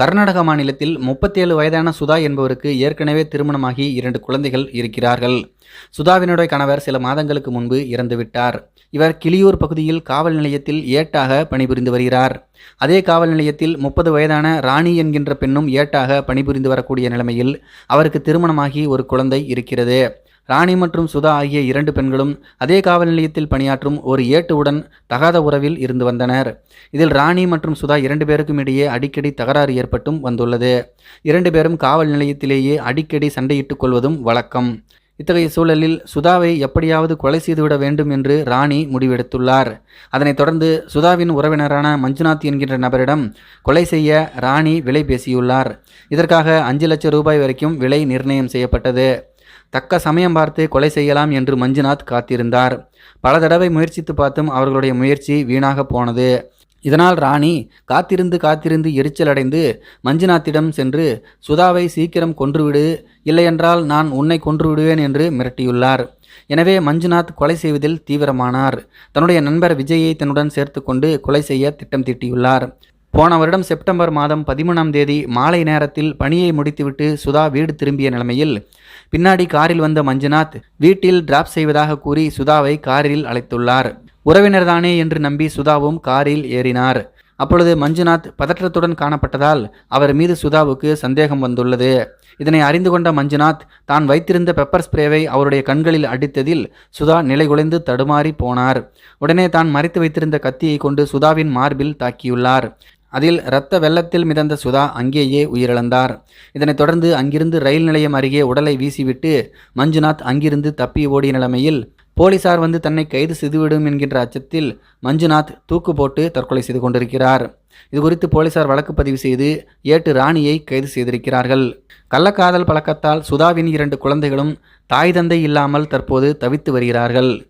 கர்நாடக மாநிலத்தில் முப்பத்தேழு வயதான சுதா என்பவருக்கு ஏற்கனவே திருமணமாகி இரண்டு குழந்தைகள் இருக்கிறார்கள். சுதாவினுடைய கணவர் சில மாதங்களுக்கு முன்பு இறந்துவிட்டார். இவர் கிளியூர் பகுதியில் காவல் நிலையத்தில் ஏட்டாக பணிபுரிந்து வருகிறார். அதே காவல் நிலையத்தில் முப்பது வயதான ராணி என்கின்ற பெண்ணும் ஏட்டாக பணிபுரிந்து வரக்கூடிய நிலைமையில் அவருக்கு திருமணமாகி ஒரு குழந்தை இருக்கிறது. ராணி மற்றும் சுதா ஆகிய இரண்டு பெண்களும் அதே காவல் நிலையத்தில் பணியாற்றும் ஒரு ஏட்டுவுடன் தகாத உறவில் இருந்து வந்தனர். இதில் ராணி மற்றும் சுதா இரண்டு பேருக்கும் இடையே அடிக்கடி தகராறு ஏற்பட்டும் வந்துள்ளது. இரண்டு பேரும் காவல் நிலையத்திலேயே அடிக்கடி சண்டையிட்டுக் கொள்வதும் வழக்கம். இத்தகைய சூழலில் சுதாவை எப்படியாவது கொலை செய்துவிட வேண்டும் என்று ராணி முடிவெடுத்துள்ளார். அதனைத் தொடர்ந்து சுதாவின் உறவினரான மஞ்சுநாத் என்கின்ற நபரிடம் கொலை செய்ய ராணி விலை பேசியுள்ளார். இதற்காக அஞ்சு லட்சம் ரூபாய் வரைக்கும் விலை நிர்ணயம் செய்யப்பட்டது. தக்க சமயம் பார்த்து கொலை செய்யலாம் என்று மஞ்சுநாத் காத்திருந்தார். பல தடவை முயற்சித்து பார்த்தும் அவர்களுடைய முயற்சி வீணாக போனது. இதனால் ராணி காத்திருந்து காத்திருந்து எரிச்சலடைந்து மஞ்சுநாத்திடம் சென்று சுதாவை சீக்கிரம் கொன்றுவிடு. இல்லையென்றால் நான் உன்னை கொன்று விடுவேன் என்று மிரட்டியுள்ளார். எனவே மஞ்சுநாத் கொலை செய்வதில் தீவிரமானார். தன்னுடைய நண்பர் விஜயை தன்னுடன் சேர்த்து கொண்டு கொலை செய்ய திட்டம் தீட்டியுள்ளார். போன வருடம் செப்டம்பர் மாதம் பதிமூணாம் தேதி மாலை நேரத்தில் பணியை முடித்துவிட்டு சுதா வீடு திரும்பிய நிலைமையில் பின்னாடி காரில் வந்த மஞ்சுநாத் வீட்டில் டிராப் செய்வதாக கூறி சுதாவை காரில் அழைத்துள்ளார். உறவினர்தானே என்று நம்பி சுதாவும் காரில் ஏறினார். அப்பொழுது மஞ்சுநாத் பதற்றத்துடன் காணப்பட்டதால் அவர் மீது சுதாவுக்கு சந்தேகம் வந்துள்ளது. இதனை அறிந்து கொண்ட மஞ்சுநாத் தான் வைத்திருந்த பெப்பர் ஸ்ப்ரேவை அவருடைய கண்களில் அடித்ததில் சுதா நிலைகுலைந்து தடுமாறி போனார். உடனே தான் மறைத்து வைத்திருந்த கத்தியை கொண்டு சுதாவின் மார்பில் தாக்கியுள்ளார். அதில் இரத்த வெள்ளத்தில் மிதந்த சுதா அங்கேயே உயிரிழந்தார். இதனைத் தொடர்ந்து அங்கிருந்து ரயில் நிலையம் அருகே உடலை வீசிவிட்டு மஞ்சுநாத் அங்கிருந்து தப்பி ஓடிய நிலைமையில் போலீசார் வந்து தன்னை கைது செய்துவிடும் என்கின்ற அச்சத்தில் மஞ்சுநாத் தூக்கு போட்டு தற்கொலை செய்து கொண்டிருக்கிறார். இது குறித்து போலீசார் வழக்கு பதிவு செய்து ஏட்டு ராணியை கைது செய்திருக்கிறார்கள். கள்ளக்காதல் பழக்கத்தால் சுதாவின் இரண்டு குழந்தைகளும் தாய் தந்தை இல்லாமல் தற்போது தவித்து வருகிறார்கள்.